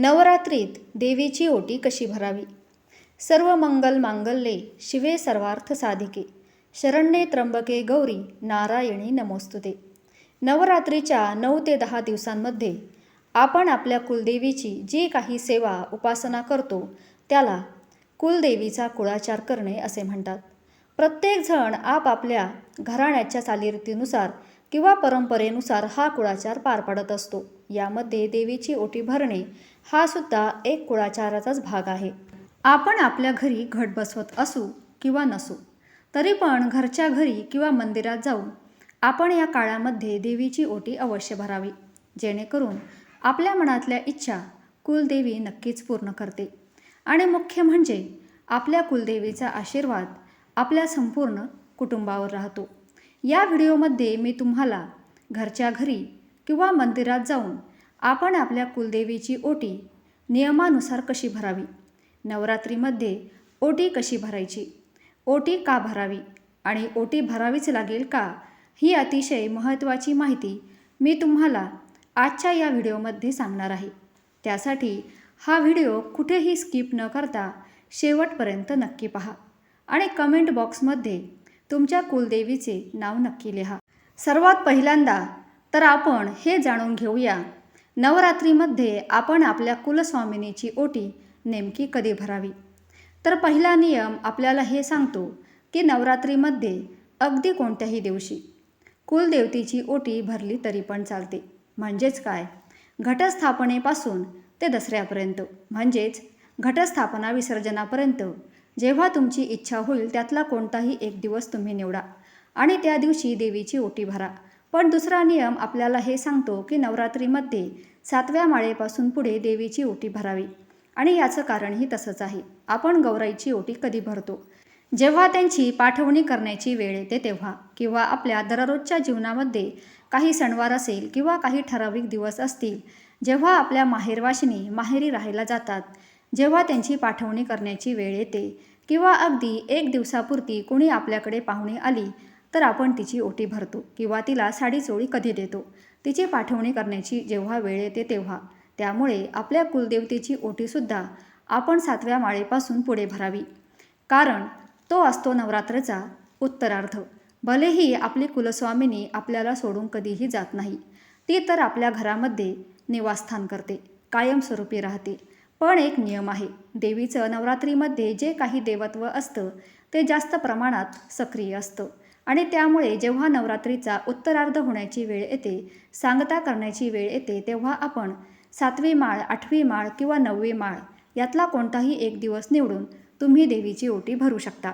नवरात्रीत देवीची ओटी कशी भरावी? सर्व मंगल मांगल्ये शिवे सर्वार्थ साधिके. शरण्ये त्र्यंबके गौरी नारायणी नमोस्तुते. नवरात्रीच्या नऊ ते दहा दिवसांमध्ये आपण आपल्या कुलदेवीची जी काही सेवा उपासना करतो त्याला कुलदेवीचा कुळाचार करणे असे म्हणतात. प्रत्येकजण आपापल्या घराण्याच्या चालीरीतीनुसार किंवा परंपरेनुसार हा कुळाचार पार पाडत असतो. यामध्ये देवीची ओटी भरणे हा सुद्धा एक कुळाचाराचाच भाग आहे. आपण आपल्या घरी घट बसवत असू किंवा नसू तरी पण घरच्या घरी किंवा मंदिरात जाऊन आपण या काळामध्ये देवीची ओटी अवश्य भरावी जेणेकरून आपल्या मनातल्या इच्छा कुलदेवी नक्कीच पूर्ण करते. आणि मुख्य म्हणजे आपल्या कुलदेवीचा आशीर्वाद आपल्या संपूर्ण कुटुंबावर राहतो. या व्हिडिओमध्ये मी तुम्हाला घरच्या घरी किंवा मंदिरात जाऊन आपण आपल्या कुलदेवीची ओटी नियमानुसार कशी भरावी? नवरात्रीमध्ये ओटी कशी भरायची? ओटी का भरावी? आणि ओटी भरावीच लागेल का? ही अतिशय महत्त्वाची माहिती मी तुम्हाला आजच्या या व्हिडिओमध्ये सांगणार आहे. त्यासाठी हा व्हिडिओ कुठेही स्किप न करता शेवटपर्यंत नक्की पहा आणि कमेंट बॉक्समध्ये तुमच्या कुलदेवीचे नाव नक्की लिहा. सर्वात पहिल्यांदा तर आपण हे जाणून घेऊया. नवरात्रीमध्ये आपण आपल्या कुलस्वामिनीची ओटी नेमकी कधी भरावी? तर पहिला नियम आपल्याला हे सांगतो की नवरात्रीमध्ये अगदी कोणत्याही दिवशी कुलदेवतेची ओटी भरली तरी पण चालते. म्हणजेच काय? घटस्थापनेपासून ते दसऱ्यापर्यंत. म्हणजेच घटस्थापना विसर्जनापर्यंत. जेव्हा तुमची इच्छा होईल त्यातला कोणताही एक दिवस तुम्ही निवडा आणि त्या दिवशी देवीची ओटी भरा. पण दुसरा नियम आपल्याला हे सांगतो की नवरात्रीमध्ये सातव्या माळेपासून पुढे देवीची ओटी भरावी. आणि याचं कारणही तसंच आहे. आपण गौराईची ओटी कधी भरतो? जेव्हा त्यांची पाठवणी करण्याची वेळ येते तेव्हा. किंवा आपल्या दररोजच्या जीवनामध्ये काही सणवार असेल किंवा काही ठराविक दिवस असतील जेव्हा आपल्या माहेरवाशिनी माहेरी राहायला जातात जेव्हा त्यांची पाठवणी करण्याची वेळ येते किंवा अगदी एक दिवसापुरती कोणी आपल्याकडे पाहुणे आली तर आपण तिची ओटी भरतो किंवा तिला साडी चोळी कधी देतो. तिची पाठवणी करण्याची जेव्हा वेळ येते तेव्हा. त्यामुळे आपल्या कुलदेवतेची ओटीसुद्धा आपण सातव्या माळेपासून पुढे भरावी. कारण तो असतो नवरात्रचा उत्तरार्ध. भलेही आपली कुलस्वामिनी आपल्याला सोडून कधीही जात नाही ती तर आपल्या घरामध्ये निवासस्थान करते कायमस्वरूपी राहते. पण एक नियम आहे देवीचं नवरात्रीमध्ये जे काही देवत्व असतं ते जास्त प्रमाणात सक्रिय असतं. आणि त्यामुळे जेव्हा नवरात्रीचा उत्तरार्ध होण्याची वेळ येते सांगता करण्याची वेळ येते तेव्हा आपण सातवी माळ आठवी माळ किंवा नववी माळ यातला कोणताही एक दिवस निवडून तुम्ही देवीची ओटी भरू शकता.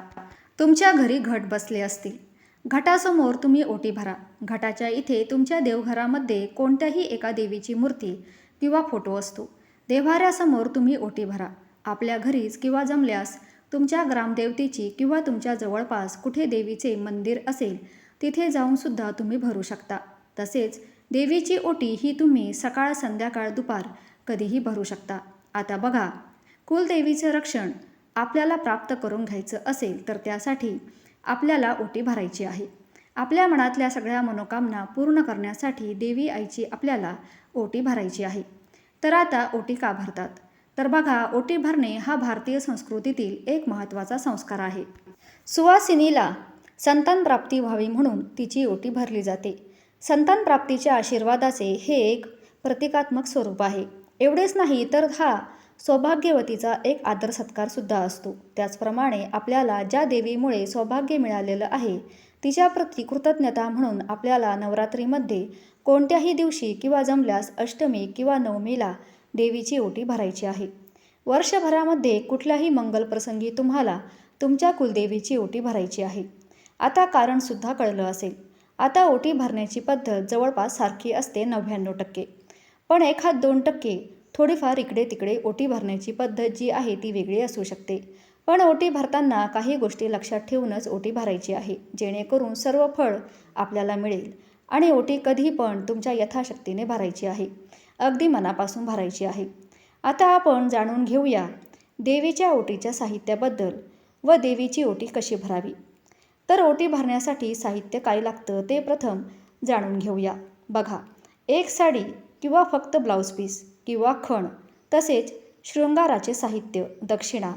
तुमच्या घरी घट बसले असतील. घटासमोर तुम्ही ओटी भरा. घटाच्या इथे तुमच्या देवघरामध्ये कोणत्याही एका देवीची मूर्ती किंवा फोटो असतो. देव्हाऱ्यासमोर तुम्ही ओटी भरा. आपल्या घरीच किंवा जमल्यास तुमच्या ग्रामदेवतेची किंवा तुमच्या जवळपास कुठे देवीचे मंदिर असेल तिथे जाऊनसुद्धा तुम्ही भरू शकता. तसेच देवीची ओटी ही तुम्ही सकाळ संध्याकाळ दुपार कधीही भरू शकता. आता बघा कुलदेवीचं रक्षण आपल्याला प्राप्त करून घ्यायचं असेल तर त्यासाठी आपल्याला ओटी भरायची आहे. आपल्या मनातल्या सगळ्या मनोकामना पूर्ण करण्यासाठी देवी आईची आपल्याला ओटी भरायची आहे. तर आता ओटी का भरतात? तर बघा ओटी भरणे हा भारतीय संस्कृतीतील एक महत्त्वाचा संस्कार आहे. सुवासिनीला संतान प्राप्ती व्हावी म्हणून तिची ओटी भरली जाते. संतान प्राप्तीच्या आशीर्वादाचे हे एक प्रतिकात्मक स्वरूप आहे. एवढेच नाही तर हा सौभाग्यवतीचा एक आदर सत्कारसुद्धा असतो. त्याचप्रमाणे आपल्याला ज्या देवीमुळे सौभाग्य मिळालेलं आहे तिच्याप्रती कृतज्ञता म्हणून आपल्याला नवरात्रीमध्ये कोणत्याही दिवशी किंवा जमल्यास अष्टमी किंवा नवमीला देवीची ओटी भरायची आहे. वर्षभरामध्ये कुठल्याही मंगलप्रसंगी तुम्हाला तुमच्या कुलदेवीची ओटी भरायची आहे. आता कारणसुद्धा कळलं असेल. आता ओटी भरण्याची पद्धत जवळपास सारखी असते नव्याण्णव टक्के. पण एखाद दोन टक्के थोडीफार इकडे तिकडे ओटी भरण्याची पद्धत जी आहे ती वेगळी असू शकते. पण ओटी भरताना काही गोष्टी लक्षात ठेवूनच ओटी भरायची आहे जेणेकरून सर्व फळ आपल्याला मिळेल आणि ओटी कधी पण तुमच्या यथाशक्तीने भरायची आहे. अगदी मनापासून भरायची आहे. आता आपण जाणून घेऊया देवीच्या ओटीच्या साहित्याबद्दल व देवीची ओटी कशी भरावी? तर ओटी भरण्यासाठी साहित्य काय लागतं ते प्रथम जाणून घेऊया. बघा एक साडी किंवा फक्त ब्लाऊज पीस किंवा खण तसेच शृंगाराचे साहित्य दक्षिणा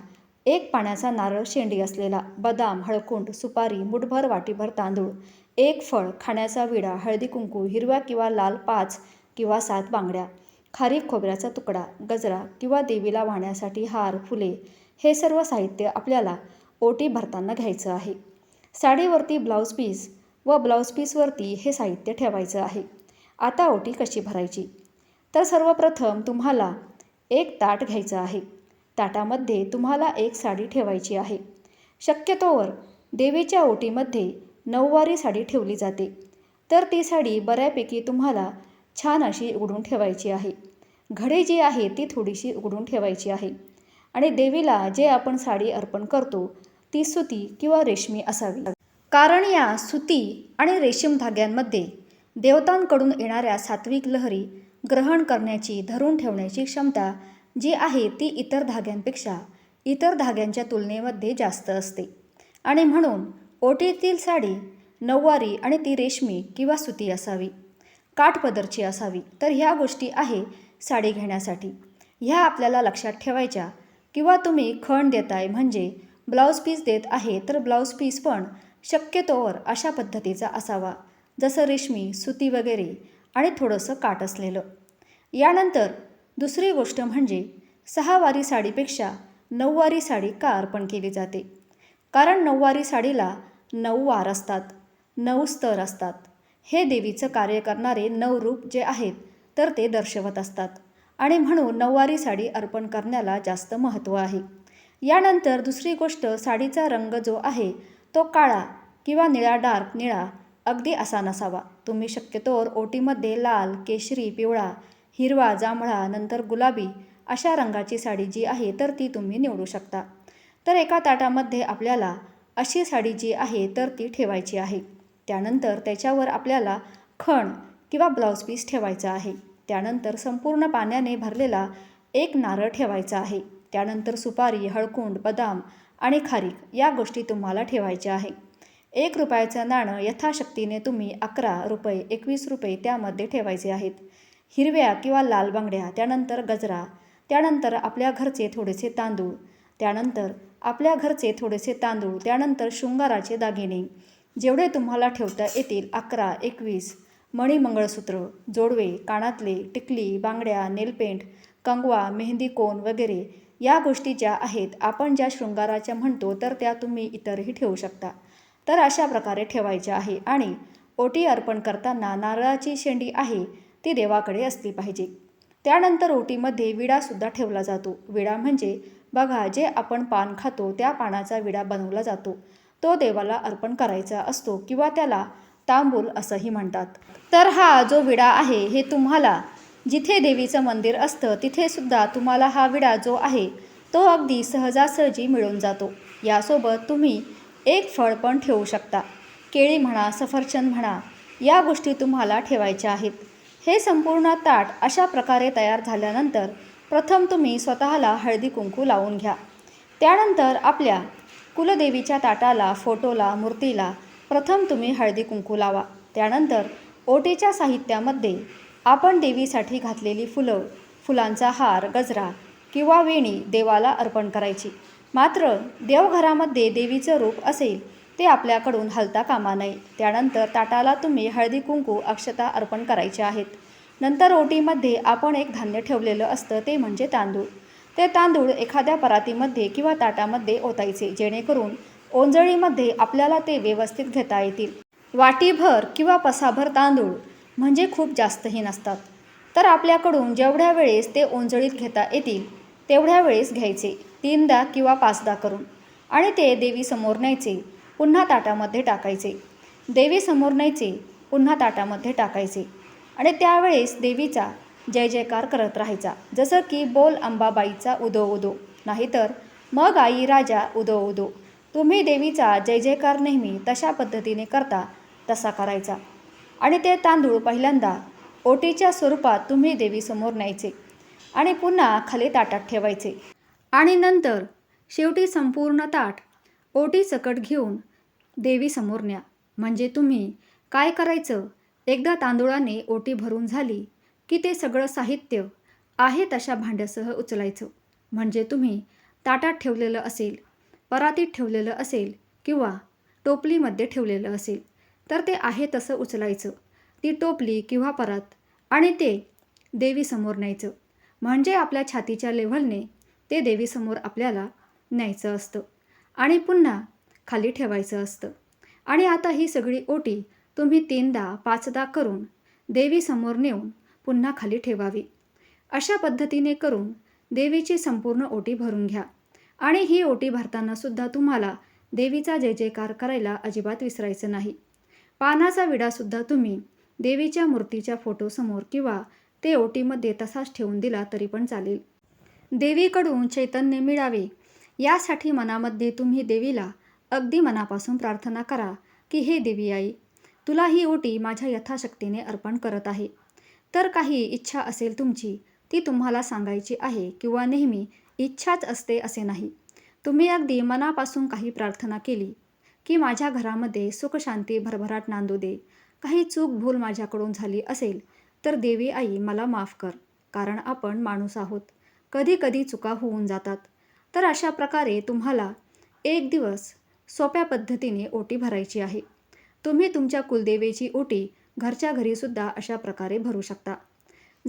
एक पाण्याचा नारळ शेंडी असलेला बदाम हळकुंड सुपारी मुठभर वाटीभर तांदूळ एक फळ खाण्याचा विडा हळदी कुंकू हिरव्या किंवा लाल पाच किंवा सात बांगड्या खारीक खोबऱ्याचा तुकडा गजरा किंवा देवीला वाहण्यासाठी हार फुले हे सर्व साहित्य आपल्याला ओटी भरताना घ्यायचं आहे. साडीवरती ब्लाऊज पीस व ब्लाऊज पीसवरती हे साहित्य ठेवायचं आहे. आता ओटी कशी भरायची? तर सर्वप्रथम तुम्हाला एक ताट घ्यायचं आहे. ताटामध्ये तुम्हाला एक साडी ठेवायची आहे. शक्यतोवर देवीच्या ओटीमध्ये नऊवारी साडी ठेवली जाते. तर ती साडी बऱ्यापैकी तुम्हाला छान अशी उघडून ठेवायची आहे. घडे जी आहे ती थोडीशी उघडून ठेवायची आहे. आणि देवीला जे आपण साडी अर्पण करतो ती सुती किंवा रेशमी असावी. कारण या सुती आणि रेशीम धाग्यांमध्ये देवतांकडून येणाऱ्या सात्विक लहरी ग्रहण करण्याची धरून ठेवण्याची क्षमता जी आहे ती इतर धाग्यांपेक्षा इतर धाग्यांच्या तुलनेमध्ये जास्त असते. आणि म्हणून ओटीतील साडी नऊवारी आणि ती रेशमी किंवा सुती असावी. काठपदरची असावी. तर ह्या गोष्टी आहे साडी घेण्यासाठी. ह्या आपल्याला लक्षात ठेवायच्या. किंवा तुम्ही खण देताय म्हणजे ब्लाऊज पीस देत आहे तर ब्लाऊज पीस पण शक्यतोवर अशा पद्धतीचा असावा. जसं रेशमी सुती वगैरे आणि थोडंसं काट असलेलं. यानंतर दुसरी गोष्ट म्हणजे सहावारी साडीपेक्षा नऊवारी साडी का अर्पण केली जाते? कारण नऊवारी साडीला नऊ वार असतात नऊ स्तर असतात. हे देवीचं कार्य करणारे नऊ रूप जे आहेत तर ते दर्शवत असतात. आणि म्हणून नऊवारी साडी अर्पण करण्याला जास्त महत्त्व आहे. यानंतर दुसरी गोष्ट साडीचा रंग जो आहे तो काळा किंवा निळा डार्क निळा अगदी असा नसावा. तुम्ही शक्यतोवर ओटीमध्ये लाल केशरी पिवळा हिरवा जांभळा नंतर गुलाबी अशा रंगाची साडी जी आहे तर ती तुम्ही निवडू शकता. तर एका ताटामध्ये आपल्याला अशी साडी जी आहे तर ती ठेवायची आहे. त्यानंतर त्याच्यावर आपल्याला खण किंवा ब्लाऊज पीस ठेवायचा आहे. त्यानंतर संपूर्ण पाण्याने भरलेला एक नारळ ठेवायचा आहे. त्यानंतर सुपारी हळकुंड बदाम आणि खारीक या गोष्टी तुम्हाला ठेवायच्या आहे. एक रुपयाचं नाणं यथाशक्तीने तुम्ही अकरा रुपये एकवीस रुपये त्यामध्ये ठेवायचे आहेत. हिरव्या किंवा लाल बांगड्या त्यानंतर गजरा त्यानंतर आपल्या घरचे थोडेसे तांदूळ त्यानंतर आपल्या घरचे थोडेसे तांदूळ त्यानंतर शृंगाराचे दागिने जेवढे तुम्हाला ठेवता येतील अकरा एकवीस मणी मंगळसूत्र जोडवे कानातले टिकली बांगड्या नेलपेंट कंगवा मेहंदी कोन वगैरे या गोष्टी ज्या आहेत आपण ज्या शृंगाराच्या म्हणतो तर त्या तुम्ही इतरही ठेवू शकता. तर अशा प्रकारे ठेवायच्या आहे आणि ओटी अर्पण करताना नारळाची शेंडी आहे ती देवाकडे असली पाहिजे. त्यानंतर ओटीमध्ये विडासुद्धा ठेवला जातो. विडा म्हणजे बघा जे आपण पान खातो त्या पानाचा विडा बनवला जातो. तो देवाला अर्पण करायचा असतो किंवा त्याला तांबूल असंही म्हणतात. तर हा जो विडा आहे हे तुम्हाला जिथे देवीचं मंदिर असतं तिथेसुद्धा तुम्हाला हा विडा जो आहे तो अगदी सहजासहजी मिळून जातो. यासोबत तुम्ही एक फळ पण ठेवू शकता. केळी म्हणा सफरचंद म्हणा या गोष्टी तुम्हाला ठेवायच्या आहेत. हे संपूर्ण ताट अशा प्रकारे तयार झाल्यानंतर प्रथम तुम्ही स्वतःला हळदी कुंकू लावून घ्या. त्यानंतर आपल्या कुलदेवीच्या ताटाला फोटोला मूर्तीला प्रथम तुम्ही हळदी कुंकू लावा. त्यानंतर ओटीच्या साहित्यामध्ये आपण देवीसाठी घातलेली फुलं फुलांचा हार गजरा किंवा वेणी देवाला अर्पण करायची. मात्र देवघरामध्ये देवीचं रूप असेल ते आपल्याकडून हलता कामा नये. त्यानंतर ताटाला तुम्ही हळदी कुंकू अक्षता अर्पण करायचे आहेत. नंतर ओटीमध्ये आपण एक धान्य ठेवलेलं असतं ते म्हणजे तांदूळ. ते तांदूळ एखाद्या परातीमध्ये किंवा ताटामध्ये ओतायचे जेणेकरून ओंजळीमध्ये आपल्याला ते व्यवस्थित घेता येतील. वाटीभर किंवा पसाभर तांदूळ म्हणजे खूप जास्तही नसतात. तर आपल्याकडून जेवढ्या वेळेस ते ओंजळीत घेता येतील तेवढ्या वेळेस घ्यायचे तीनदा किंवा पाचदा करून. आणि ते देवीसमोर न्यायचे पुन्हा ताटामध्ये टाकायचे. देवीसमोर न्यायचे पुन्हा ताटामध्ये टाकायचे. आणि त्यावेळेस देवीचा जय जयकार करत राहायचा. जसं की बोल अंबाबाईचा उदो उदो नाहीतर मग आई राजा उदो उदो. तुम्ही देवीचा जय जयकार नेहमी तशा पद्धतीने करता तसा करायचा. आणि ते तांदूळ पहिल्यांदा ओटीच्या स्वरूपात तुम्ही देवीसमोर न्यायचे आणि पुन्हा खाली ताटात ठेवायचे. आणि नंतर शेवटी संपूर्ण ताट ओटी सकट घेऊन देवीसमोर न्या. म्हणजे तुम्ही काय करायचं? एकदा तांदूळाने ओटी भरून झाली की ते सगळं साहित्य आहे तशा भांड्यासह उचलायचं. म्हणजे तुम्ही ताटात ठेवलेलं असेल परातीत ठेवलेलं असेल किंवा टोपलीमध्ये ठेवलेलं असेल तर ते आहे तसं उचलायचं. ती टोपली किंवा परात आणि ते देवीसमोर न्यायचं. म्हणजे आपल्या छातीच्या लेव्हलने ते देवीसमोर आपल्याला न्यायचं असतं आणि पुन्हा खाली ठेवायचं असतं. आणि आता ही सगळी ओटी तुम्ही तीनदा पाचदा करून देवीसमोर नेऊन पुन्हा खाली ठेवावी. अशा पद्धतीने करून देवीची संपूर्ण ओटी भरून घ्या. आणि ही ओटी भरताना सुद्धा तुम्हाला देवीचा जय जयकार करायला अजिबात विसरायचं नाही. पानाचा विडासुद्धा तुम्ही देवीच्या मूर्तीच्या फोटोसमोर किंवा ते ओटीमध्ये तसाच ठेवून दिला तरी पण चालेल. देवीकडून चैतन्य मिळावे यासाठी मनामध्ये तुम्ही देवीला अगदी मनापासून प्रार्थना करा की हे देवी आई तुला ही ओटी माझ्या यथाशक्तीने अर्पण करत आहे. तर काही इच्छा असेल तुमची ती तुम्हाला सांगायची आहे किंवा नेहमी इच्छाच असते असे नाही. तुम्ही अगदी मनापासून काही प्रार्थना केली की माझ्या घरामध्ये सुखशांती भरभराट नांदू दे. काही चूक भूल माझ्याकडून झाली असेल तर देवी आई मला माफ कर कारण आपण माणूस आहोत. कधी कधी चुका होऊन जातात. तर अशा प्रकारे तुम्हाला एक दिवस सोप्या पद्धतीने ओटी भरायची आहे. तुम्ही तुमच्या कुलदेवीची ओटी घरच्या घरीसुद्धा अशा प्रकारे भरू शकता.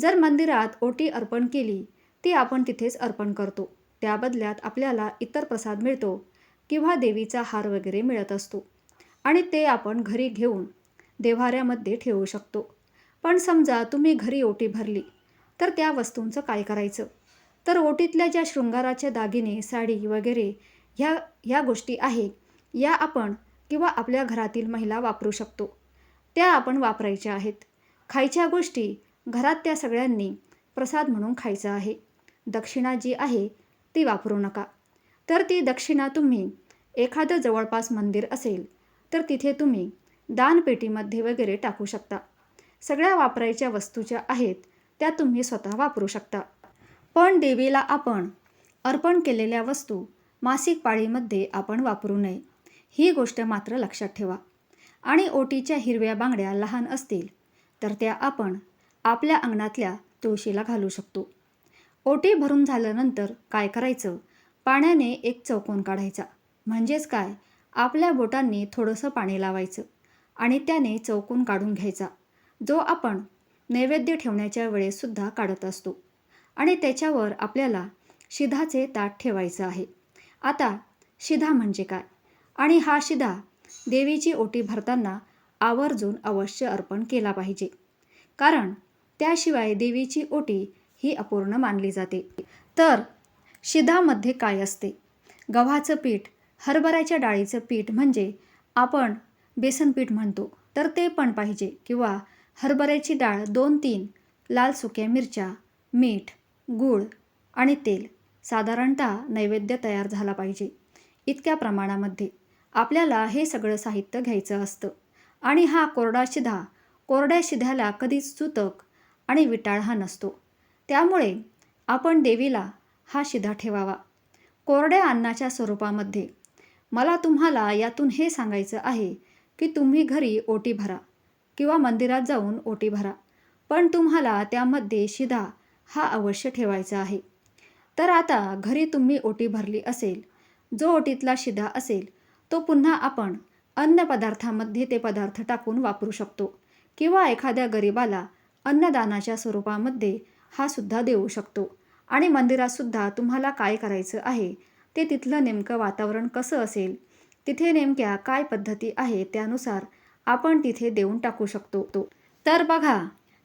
जर मंदिरात ओटी अर्पण केली ती आपण तिथेच अर्पण करतो. त्या बदल्यात आपल्याला इतर प्रसाद मिळतो किंवा देवीचा हार वगैरे मिळत असतो. आणि ते आपण घरी घेऊन देव्हाऱ्यामध्ये ठेवू शकतो. पण समजा तुम्ही घरी ओटी भरली तर त्या वस्तूंचं काय करायचं? तर ओटीतल्या ज्या शृंगाराचे दागिने साडी वगैरे ह्या ह्या गोष्टी आहेत या आपण किंवा आपल्या घरातील महिला वापरू शकतो. त्या आपण वापरायच्या आहेत. खायच्या गोष्टी घरात त्या सगळ्यांनी प्रसाद म्हणून खायचा आहे. दक्षिणा जी आहे ती वापरू नका. तर ती दक्षिणा तुम्ही एखादं जवळपास मंदिर असेल तर तिथे तुम्ही दानपेटीमध्ये वगैरे टाकू शकता. सगळ्या वापरायच्या वस्तू ज्या आहेत त्या तुम्ही स्वतः वापरू शकता. पण देवीला आपण अर्पण केलेल्या वस्तू मासिक पाळीमध्ये आपण वापरू नये. ही गोष्ट मात्र लक्षात ठेवा. आणि ओटीच्या हिरव्या बांगड्या लहान असतील तर त्या आपण आपल्या अंगणातल्या तुळशीला घालू शकतो. ओटी भरून झाल्यानंतर काय करायचं? पाण्याने एक चौकोन काढायचा. म्हणजेच काय? आपल्या बोटांनी थोडंसं पाणी लावायचं आणि त्याने चौकोन काढून घ्यायचा जो आपण नैवेद्य ठेवण्याच्या वेळेससुद्धा काढत असतो. आणि त्याच्यावर आपल्याला शिधाचे ताट ठेवायचं आहे. आता शिधा म्हणजे काय? आणि हा शिधा देवीची ओटी भरताना आवर्जून अवश्य अर्पण केला पाहिजे. कारण त्याशिवाय देवीची ओटी ही अपूर्ण मानली जाते. तर शिधामध्ये काय असते? गव्हाचं पीठ हरभऱ्याच्या डाळीचं पीठ म्हणजे आपण बेसन पीठ म्हणतो. तर ते पण पाहिजे किंवा हरभऱ्याची डाळ दोन तीन लाल सुक्या मिरच्या मीठ गूळ आणि तेल साधारणतः नैवेद्य तयार झाला पाहिजे. इतक्या प्रमाणामध्ये. आपल्याला हे सगळं साहित्य घ्यायचं असतं. आणि हा कोरडा शिधा कोरड्या शिध्याला कधीच सुतक आणि विटाळ हा नसतो. त्यामुळे आपण देवीला हा शिधा ठेवावा. कोरड्या अन्नाच्या स्वरूपामध्ये मला तुम्हाला यातून हे सांगायचं आहे की तुम्ही घरी ओटी भरा किंवा मंदिरात जाऊन ओटी भरा पण तुम्हाला त्यामध्ये शिधा हा अवश्य ठेवायचा आहे. तर आता घरी तुम्ही ओटी भरली असेल जो ओटीतला शिधा असेल तो पुन्हा आपण अन्नपदार्थामध्ये ते पदार्थ टाकून वापरू शकतो किंवा एखाद्या गरिबाला अन्नदानाच्या स्वरूपामध्ये हा सुद्धा देऊ शकतो. आणि मंदिरातसुद्धा तुम्हाला काय करायचं आहे ते तिथलं नेमकं वातावरण कसं असेल तिथे नेमक्या काय पद्धती आहे त्यानुसार आपण तिथे देऊन टाकू शकतो. तो तर बघा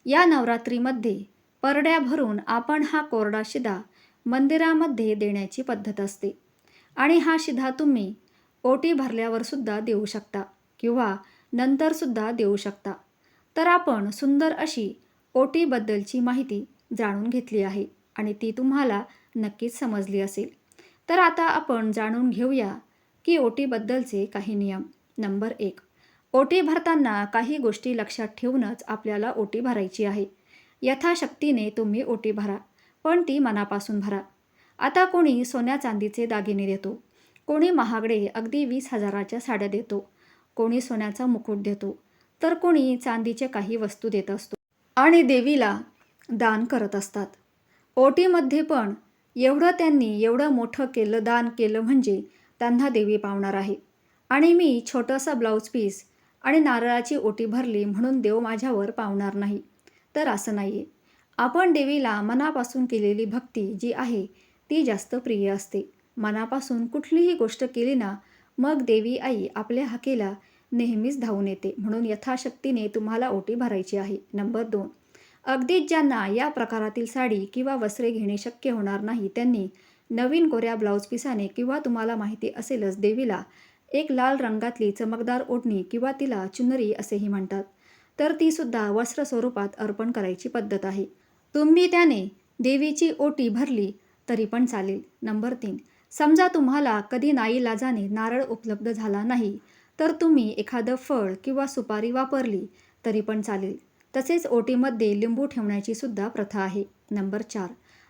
या नवरात्रीमध्ये परड्या भरून आपण हा कोरडा शिधा मंदिरामध्ये देण्याची पद्धत असते. आणि हा शिधा तुम्ही ओटी भरल्यावरसुद्धा देऊ शकता किंवा नंतरसुद्धा देऊ शकता. तर आपण सुंदर अशी ओटीबद्दलची माहिती जाणून घेतली आहे आणि ती तुम्हाला नक्कीच समजली असेल. तर आता आपण जाणून घेऊया की ओटीबद्दलचे काही नियम. नंबर एक ओटी भरताना काही गोष्टी लक्षात ठेवूनच आपल्याला ओटी भरायची आहे. यथाशक्तीने तुम्ही ओटी भरा पण ती मनापासून भरा. आता कोणी सोन्या चांदीचे दागिने देतो. कोणी महागडे अगदी वीस हजाराच्या साड्या देतो. कोणी सोन्याचा मुकुट देतो. तर कोणी चांदीचे काही वस्तू देत असतो. आणि देवीला दान करत असतात. ओटीमध्ये पण एवढं त्यांनी एवढं मोठं केलं दान केलं म्हणजे त्यांना देवी पावणार आहे. आणि मी छोटंसं ब्लाऊज पीस आणि नारळाची ओटी भरली म्हणून देव माझ्यावर पावणार नाही. तर असं नाही आहे आपण देवीला मनापासून केलेली भक्ती जी आहे ती जास्त प्रिय असते. मनापासून कुठलीही गोष्ट केली ना मग देवी आई आपल्या हाकेला नेहमीच धावून येते. म्हणून यथाशक्तीने तुम्हाला ओटी भरायची आहे. नंबर दोन. अगदीच ज्यांना या प्रकारातील साडी किंवा वस्त्रे घेणे शक्य होणार नाही त्यांनी नवीन कोऱ्या ब्लाऊज पिसाने किंवा तुम्हाला माहिती असेलच देवीला एक लाल रंगातली चमकदार ओढणी किंवा तिला चुनरी असेही म्हणतात. तर ती सुद्धा वस्त्र स्वरूपात अर्पण करायची पद्धत आहे. तुम्ही त्याने देवीची ओटी भरली तरी पण चालेल. नंबर तीन. समजा तुम्हाला कधी नाईलाजाने नारळ उपलब्ध झाला नाही तर तुम्ही एखादं फळ किंवा सुपारी वापरली तरी पण चालेल. तसेच ओटीमध्ये लिंबू ठेवण्याची सुद्धा प्रथा आहे. नंबर चार.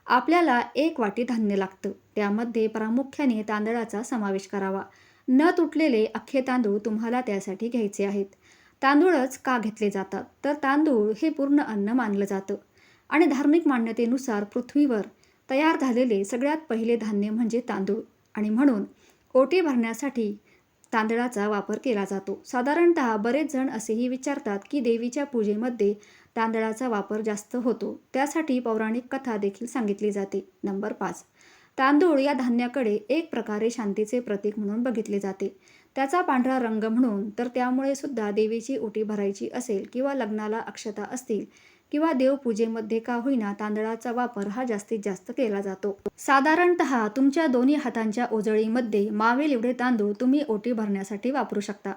आपल्याला एक वाटी धान्य लागतं. त्यामध्ये प्रामुख्याने तांदळाचा समावेश करावा. न तुटलेले अख्खे तांदूळ तुम्हाला त्यासाठी घ्यायचे आहेत. तांदूळच का घेतले जातात? तर तांदूळ हे पूर्ण अन्न मानलं जातं. आणि धार्मिक मान्यतेनुसार पृथ्वीवर तयार झालेले सगळ्यात पहिले धान्य म्हणजे तांदूळ. आणि म्हणून ओटी भरण्यासाठी तांदळाचा वापर केला जातो. साधारणतः बरेच जण असेही विचारतात की देवीच्या पूजेमध्ये तांदळाचा वापर जास्त होतो. त्यासाठी पौराणिक कथा देखील सांगितली जाते. नंबर पाच. तांदूळ या धान्याकडे एक प्रकारे शांतीचे प्रतीक म्हणून बघितले जाते. त्याचा पांढरा रंग म्हणून तर त्यामुळे सुद्धा देवीची ओटी भरायची असेल किंवा लग्नाला अक्षता असतील किंवा देवपूजेमध्ये का होईना तांदळाचा वापर हा जास्तीत जास्त केला जातो. साधारणतः तुमच्या दोन्ही हातांच्या ओजळीमध्ये मावेल एवढे तांदूळ तुम्ही ओटी भरण्यासाठी वापरू शकता.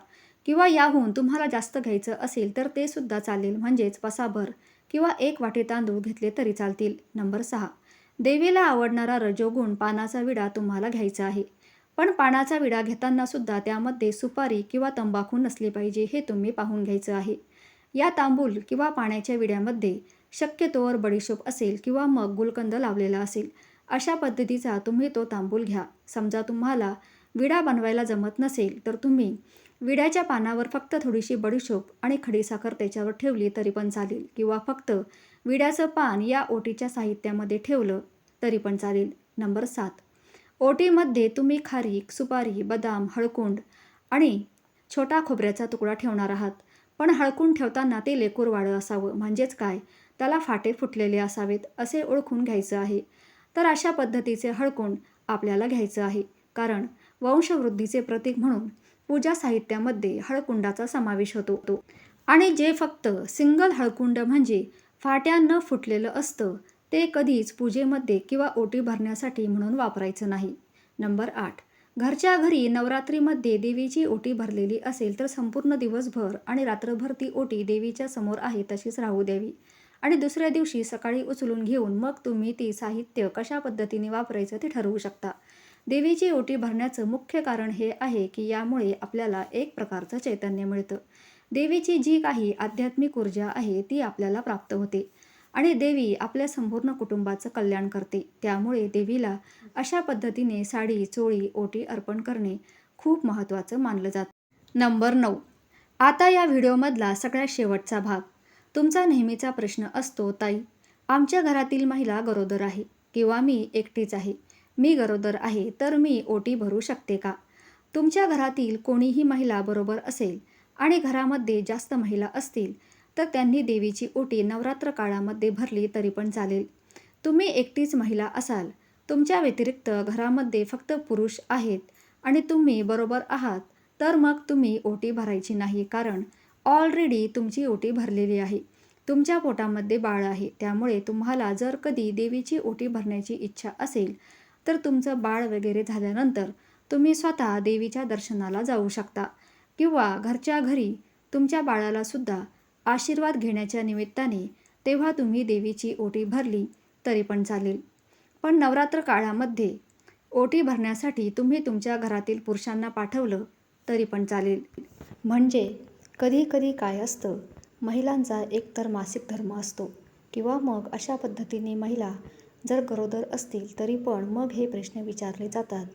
किंवा याहून तुम्हाला जास्त घ्यायचं असेल तर ते सुद्धा चालेल म्हणजेच पसाभर किंवा एक वाटी तांदूळ घेतले तरी चालतील. नंबर सहा. देवीला आवडणारा रजोगुण पानाचा विडा तुम्हाला घ्यायचा आहे. पण पानाचा विडा घेताना सुद्धा त्यामध्ये सुपारी किंवा तंबाखू नसली पाहिजे हे तुम्ही पाहून घ्यायचं आहे. या तांबूल किंवा पाण्याच्या विड्यामध्ये शक्यतोवर बडीशोप असेल किंवा मग गुलकंद लावलेला असेल अशा पद्धतीचा तुम्ही तो तांबूल घ्या. समजा तुम्हाला विडा बनवायला जमत नसेल तर तुम्ही विड्याच्या पानावर फक्त थोडीशी बडीशोप आणि खडीसाखर त्याच्यावर ठेवली तरी पण चालेल. किंवा फक्त विड्याचं पान या ओटीच्या साहित्यामध्ये ठेवलं तरी पण चालेल. नंबर सात. ओटीमध्ये तुम्ही खारीक सुपारी बदाम हळकुंड आणि छोटा खोबऱ्याचा तुकडा ठेवणार आहात. पण हळकून ठेवताना ते लेकूरवाडं असावं. म्हणजेच काय? त्याला फाटे फुटलेले असावेत असे ओळखून घ्यायचं आहे. तर अशा पद्धतीचे हळकुंड आपल्याला घ्यायचं आहे. कारण वंशवृद्धीचे प्रतीक म्हणून पूजा साहित्यामध्ये हळकुंडाचा समावेश होतो. आणि जे फक्त सिंगल हळकुंड म्हणजे फाट्या न फुटलेलं असतं ते कधीच पूजेमध्ये किंवा ओटी भरण्यासाठी म्हणून वापरायचं नाही. नंबर आठ. घरच्या घरी नवरात्रीमध्ये देवीची ओटी भरलेली असेल तर संपूर्ण दिवसभर आणि रात्रभर ती ओटी देवीच्या समोर आहे तशीच राहू द्यावी. आणि दुसऱ्या दिवशी सकाळी उचलून घेऊन मग तुम्ही ती साहित्य कशा पद्धतीने वापरायचं ते ठरवू शकता. देवीची ओटी भरण्याचं मुख्य कारण हे आहे की यामुळे आपल्याला एक प्रकारचं चैतन्य मिळतं. देवीची जी काही आध्यात्मिक ऊर्जा आहे ती आपल्याला प्राप्त होते. आणि देवी आपल्या संपूर्ण कुटुंबाचं कल्याण करते. त्यामुळे देवीला अशा पद्धतीने साडी चोळी ओटी अर्पण करणे खूप महत्त्वाचं मानलं जातं. नंबर नऊ. आता या व्हिडिओमधला सगळ्यात शेवटचा भाग. तुमचा नेहमीचा प्रश्न असतो ताई आमच्या घरातील महिला गरोदर आहे किंवा मी एकटीच आहे? मी गरोदर आहे तर मी ओटी भरू शकते का? तुमच्या घरातील कोणीही महिला बरोबर असेल आणि घरामध्ये जास्त महिला असतील तर त्यांनी देवीची ओटी नवरात्र काळामध्ये भरली तरी पण चालेल. तुम्ही एकटीच महिला असाल. तुमच्या व्यतिरिक्त घरामध्ये फक्त पुरुष आहेत आणि तुम्ही बरोबर आहात. तर मग तुम्ही ओटी भरायची नाही कारण ऑलरेडी तुमची ओटी भरलेली आहे. तुमच्या पोटामध्ये बाळ आहे. त्यामुळे तुम्हाला जर कधी देवीची ओटी भरण्याची इच्छा असेल तर तुमचं बाळ वगैरे झाल्यानंतर तुम्ही स्वतः देवीच्या दर्शनाला जाऊ शकता किंवा घरच्या घरी तुमच्या बाळाला सुद्धा आशीर्वाद घेण्याच्या निमित्ताने तेव्हा तुम्ही देवीची ओटी भरली तरी पण चालेल. पण नवरात्र काळामध्ये ओटी भरण्यासाठी तुम्ही तुमच्या घरातील पुरुषांना पाठवलं तरी पण चालेल. म्हणजे कधी कधी काय असतं महिलांचा एकतर मासिक धर्म असतो किंवा मग अशा पद्धतीने महिला जर गरोदर असतील तरी पण मग हे प्रश्न विचारले जातात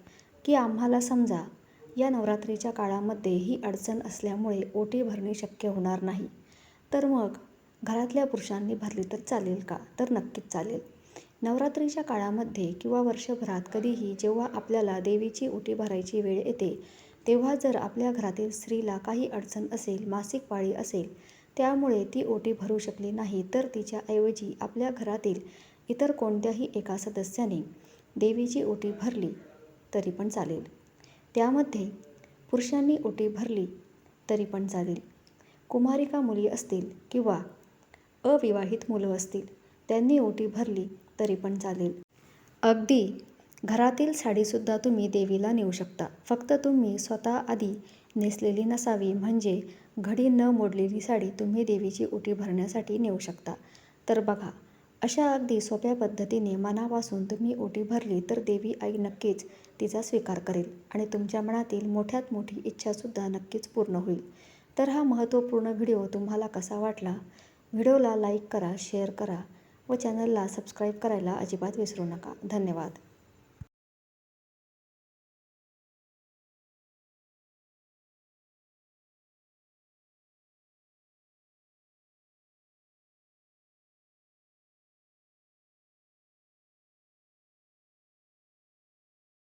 की आम्हाला समजा या नवरात्रीच्या काळामध्ये ही अडचण असल्यामुळे ओटी भरणे शक्य होणार नाही. तर मग? घरातल्या पुरुषांनी भरली तर चालेल का? तर नक्कीच चालेल. नवरात्रीच्या काळामध्ये किंवा वर्षभरात कधीही जेव्हा आपल्याला देवीची ओटी भरायची वेळ येते तेव्हा जर आपल्या घरातील स्त्रीला काही अडचण असेल मासिक पाळी असेल त्यामुळे ती ओटी भरू शकली नाही तर तिच्या ऐवजी आपल्या घरातील इतर कोणत्याही एका सदस्याने देवीची ओटी भरली तरी पण चालेल. त्यामध्ये पुरुषांनी ओटी भरली तरी पण चालेल. कुमारिका मुली असतील किंवा अविवाहित मुलं असतील त्यांनी ओटी भरली तरी पण चालेल. अगदी घरातील साडीसुद्धा तुम्ही देवीला नेऊ शकता. फक्त तुम्ही स्वतः आधी नेसलेली नसावी म्हणजे घडी न मोडलेली साडी तुम्ही देवीची ओटी भरण्यासाठी नेऊ शकता. तर बघा अशा अगदी सोप्या पद्धतीने मनापासून तुम्ही ओटी भरली तर देवी आई नक्कीच तिचा स्वीकार करेल आणि तुमच्या मनातील मोठ्यात मोठी इच्छासुद्धा नक्कीच पूर्ण होईल. तर हा महत्त्वपूर्ण व्हिडिओ तुम्हाला कसा वाटला? व्हिडिओला लाईक करा शेअर करा व चॅनलला सबस्क्राईब करायला अजिबात विसरू नका. धन्यवाद.